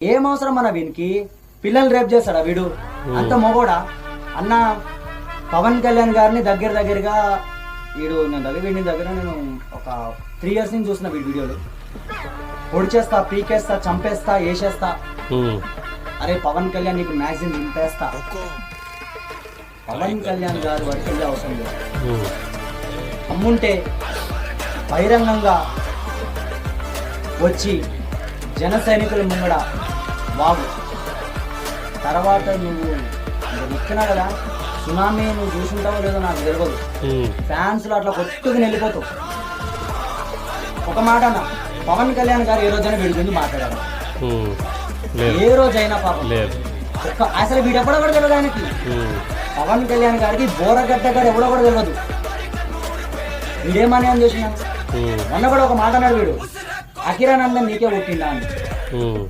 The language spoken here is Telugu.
ఏం అవసరం మన వీనికి? పిల్లలు రేపు చేస్తాడా వీడు? అంత మొగోడా? అన్న పవన్ కళ్యాణ్ గారిని దగ్గర దగ్గరగా వీడు నేను దగ్గర వీడిని దగ్గర నేను ఒక త్రీ ఇయర్స్ నుంచి చూసిన వీడి వీడియోలు. పొడిచేస్తా పీకేస్తా చంపేస్తా వేసేస్తా అరే పవన్ కళ్యాణ్ నీకు మ్యాగజిన్ నింపేస్తా పవన్ కళ్యాణ్ గారు వరకు వెళ్ళే అవసరం లేదు. అమ్ముంటే బహిరంగంగా వచ్చి జన సైనికుల ముంగడ వాగు. తర్వాత నువ్వు ఇస్తున్నా కదా సునామీ నువ్వు చూసుంటావో లేదో నాకు తెలియదు ఫ్యాన్స్లో అట్లా కొట్టుకుని వెళ్ళిపోతావు. ఒక మాట అన్న పవన్ కళ్యాణ్ గారు ఏ రోజైనా వీడి గురించి మాట్లాడారు ఏ రోజైనా పాపం. ఒక్క అసలు వీడెప్పుడో కూడా తెలియదు ఆయనకి. పవన్ కళ్యాణ్ గారికి బోరగడ్డ గారు ఎవడో కూడా తెలియదు వీడేమని అని చేసినాను ఉమ్, మొన్న కూడా ఒక మాట అన్నాడు వీడు. అఖిరానందన్ నీకే పుట్టిందా అని ఉమ్.